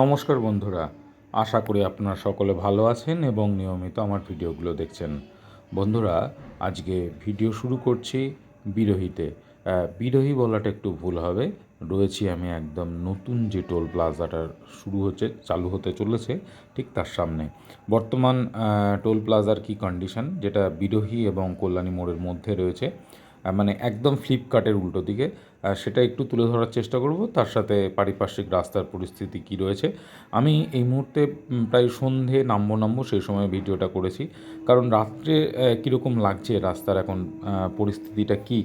নমস্কার বন্ধুরা, আশা করি আপনারা সকলে ভালো আছেন এবং নিয়মিত আমার ভিডিওগুলো দেখছেন। বন্ধুরা, আজকে ভিডিও শুরু করছি বিরোহীতে। বিরোহী বলাটা একটু ভুল হবে। রয়েছি আমি একদম নতুন যে টোল প্লাজাটা শুরু হচ্ছে, চালু হতে চলেছে ঠিক তার সামনে। বর্তমান টোল প্লাজার কি কন্ডিশন যেটা বিরোহী এবং কল্যাণী মোড়ের মধ্যে রয়েছে। মানে একদম ফ্লিপকার্টের উল্টো দিকে। সেটা একটু তুলে ধরার চেষ্টা করব। তার সাথে পারিপার্শ্বিক রাস্তার পরিস্থিতি কি রয়েছে। আমি এই মুহূর্তে প্রায় সন্ধে নামবো নামবো সেই সময় ভিডিওটা করেছি। কারণ রাত্রে কীরকম লাগছে রাস্তার এখন পরিস্থিতিটা কি?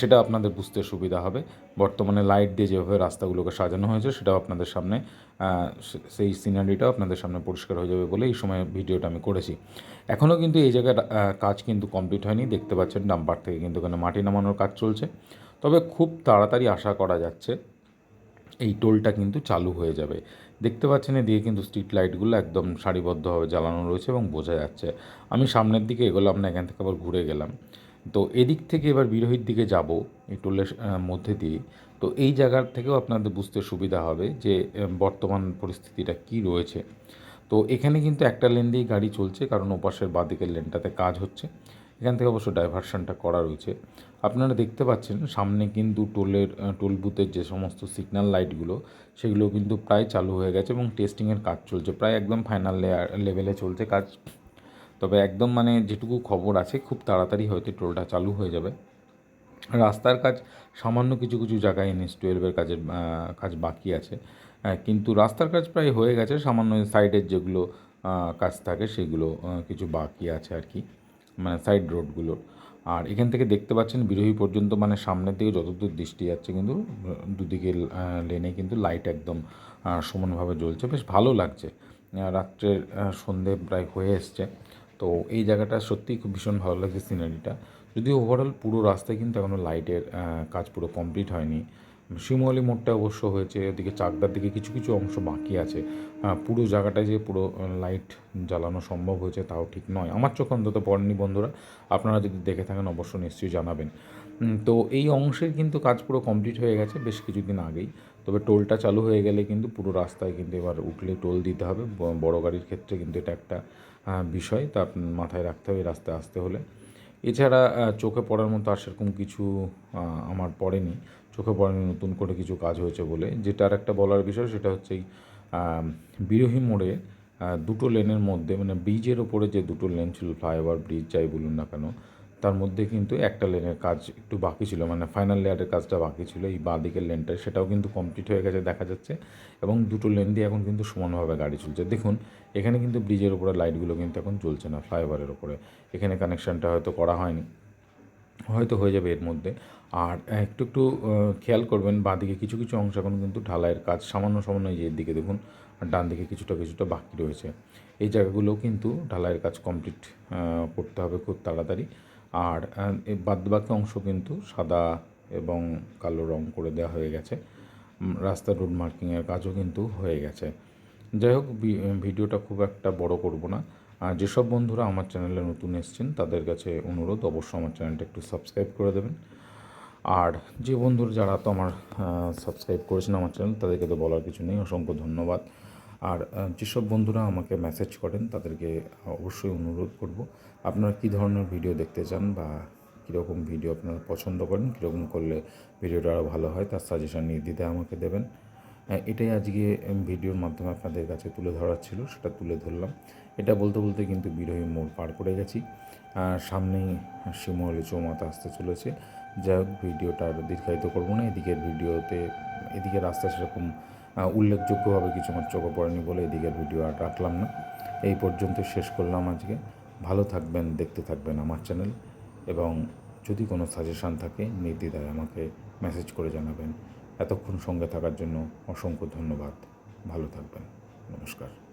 সেটা আপনাদের বুঝতে সুবিধা হবে। বর্তমানে লাইট দিয়ে যেভাবে রাস্তাগুলোকে সাজানো হয়েছে, সেটাও আপনাদের সামনে সেই সিনারিটাও আপনাদের সামনে পরিষ্কার হয়ে যাবে বলে এই সময় ভিডিওটা আমি করেছি। এখনও কিন্তু এই জায়গার কাজ কিন্তু কমপ্লিট হয়নি। দেখতে পাচ্ছেন ডাম্পার থেকে কিন্তু এখানে মাটি নামানোর কাজ চলছে। তবে খুব তাড়াতাড়ি আশা করা যাচ্ছে এই টোলটা কিন্তু চালু হয়ে যাবে। দেখতে পাচ্ছেন এদিকে কিন্তু স্ট্রিট লাইটগুলো একদম সারিবদ্ধভাবে জ্বালানো রয়েছে এবং বোঝা যাচ্ছে। আমি সামনের দিকে এগোলাম না, এখান থেকে আবার ঘুরে গেলাম। তো এদিক থেকে এবার বিরোহীর দিকে যাব এই টোলের মধ্যে দিয়ে। তো এই জায়গার থেকেও আপনাদের বুঝতে সুবিধা হবে যে বর্তমান পরিস্থিতিটা কি রয়েছে। তো এখানে কিন্তু একটা লেন দিয়েই গাড়ি চলছে, কারণ ওপাশের বাদিকের লেনটাতে কাজ হচ্ছে। এখান থেকে অবশ্য ডাইভারশনটা করা রয়েছে। আপনারা দেখতে পাচ্ছেন, সামনে কিন্তু টোলের টোল বুথের যে সমস্ত সিগন্যাল লাইটগুলো সেগুলো কিন্তু প্রায় চালু হয়ে গেছে এবং টেস্টিংয়ের কাজ চলছে। প্রায় একদম ফাইনাল লেয়ার লেভেলে চলছে কাজ। তবে একদম মানে যেটুকু খবর আছে, খুব তাড়াতাড়ি হয়তো টোলটা চালু হয়ে যাবে। রাস্তার কাজ সামান্য কিছু কিছু জায়গায় এনএস টুয়েলভের কাজের কাজ বাকি আছে। কিন্তু রাস্তার কাজ প্রায় হয়ে গেছে, সামান্য সাইডের যেগুলো কাজ থাকে সেগুলো কিছু বাকি আছে আর কি মানে সাইড রোডগুলোর। আর এখান থেকে দেখতে পাচ্ছেন বিরোহী পর্যন্ত মানে সামনের দিকে যতদূর দৃষ্টি যাচ্ছে কিন্তু, দুদিকে লেনে কিন্তু লাইট একদম সমানভাবে জ্বলছে। বেশ ভালো লাগছে। রাত্রের সন্ধে প্রায় হয়ে এসছে। তো এই জায়গাটা সত্যিই খুব ভীষণ ভালো লাগছে সিনারিটা যদিও ওভারঅল পুরো রাস্তায় কিন্তু এখনও লাইটের কাজ পুরো কমপ্লিট হয়নি। শিমুয়ালি মোড়টা অবশ্য হয়েছে, এদিকে চাকদার দিকে কিছু কিছু অংশ বাকি আছে। পুরো জায়গাটায় যে পুরো লাইট জ্বালানো সম্ভব হয়েছে তাও ঠিক নয়। আমার চোখ অন্তত পড়েনি বন্ধুরা, আপনারা যদি দেখে থাকেন অবশ্য নিশ্চয়ই জানাবেন। তো এই অংশের কিন্তু কাজ পুরো কমপ্লিট হয়ে গেছে বেশ কিছুদিন আগেই। তবে টোলটা চালু হয়ে গেলে কিন্তু পুরো রাস্তায় কিন্তু এবার উঠলে টোল দিতে হবে বড় গাড়ির ক্ষেত্রে কিন্তু এটা একটা বিষয়, তা মাথায় রাখতে হবে রাস্তে রাস্তায় আসতে হলে। এছাড়া চোখে পড়ার মতো আর সেরকম কিছু আমার পড়েনি। চোখে পড়েনি নতুন করে কিছু কাজ হয়েছে বলে। যেটা আর একটা বলার বিষয়, সেটা হচ্ছে বিরোহী মোড়ে দুটো লেনের মধ্যে মানে ব্রিজের ওপরে যে দুটো লেন ছিল ফ্লাইওভার ব্রিজ যাই বলুন না কেন তার মধ্যে কিন্তু একটা লেনের কাজ একটু বাকি ছিল মানে ফাইনাল লেয়ারের কাজটা বাকি ছিল, এই বাঁ দিকের লেনটা সেটাও কিন্তু কমপ্লিট হয়ে গেছে দেখা যাচ্ছে। এবং দুটো লেন দিয়ে এখন কিন্তু সমানভাবে গাড়ি চলছে। দেখুন, এখানে কিন্তু ব্রিজের উপরে লাইটগুলো কিন্তু এখন জ্বলছে না ফ্লাইওভারের ওপরে এখানে কানেকশানটা হয়তো করা হয়নি, হয়তো হয়ে যাবে এর মধ্যে। আর একটু একটু খেয়াল করবেন বাঁদিকে কিছু কিছু অংশ এখন কিন্তু ঢালাইয়ের কাজ সামান্য সামান্য এর দিকে দেখুন, আর ডান দিকে কিছুটা কিছুটা বাকি রয়েছে। এই জায়গাগুলোও কিন্তু ঢালাইয়ের কাজ কমপ্লিট করতে হবে খুব তাড়াতাড়ি। আর এই বাদবাকি অংশ কিন্তু সাদা এবং কালো রং করে দেওয়া হয়ে গেছে। উম, রাস্তার রোড মার্কিংয়ের কাজও কিন্তু হয়ে গেছে। যাই হোক ভিডিওটা খুব একটা বড় করব না। আর যেসব বন্ধুরা আমার চ্যানেলে নতুন এসছেন তাদের কাছে অনুরোধ অবশ্যই আমার চ্যানেলটা একটু সাবস্ক্রাইব করে দেবেন। আর যে বন্ধুরা যারা তো আমার সাবস্ক্রাইব করেছেন আমার চ্যানেল তাদেরকে তো বলার কিছু নেই। অসংখ্য ধন্যবাদ। আর যেসব বন্ধুরা আমাকে মেসেজ করেন, তাদেরকে অবশ্যই অনুরোধ করব। আপনারা কী ধরনের ভিডিও দেখতে চান বা কীরকম ভিডিও আপনারা পছন্দ করেন, কীরকম করলে ভিডিওটা আরও ভালো হয়, তার সাজেশন নির্দ্বিধায় আমাকে দেবেন। এটাই আজকে ভিডিওর মাধ্যমে আপনাদের কাছে তুলে ধরার ছিল, সেটা তুলে ধরলাম। এটা বলতে বলতে কিন্তু বিরোহী মোড় পার করে গেছি। সামনেই শিমলি চৌমাথা আসতে চলেছে। যাই হোক ভিডিওটা আর দীর্ঘায়িত করব না, এদিকের ভিডিওতে এদিকে রাস্তা সেরকম উল্লেখযোগ্যভাবে কিছু আমার চোখে পড়েনি বলে এদিকের ভিডিও আর রাখলাম না। এই পর্যন্ত শেষ করলাম আজকে। ভালো থাকবেন, দেখতে থাকবেন আমার চ্যানেল এবং যদি কোনো সাজেশান থাকে নির্দ্বিধায় আমাকে মেসেজ করে জানাবেন। এতক্ষণ সঙ্গে থাকার জন্য অসংখ্য ধন্যবাদ। ভালো থাকবেন। নমস্কার।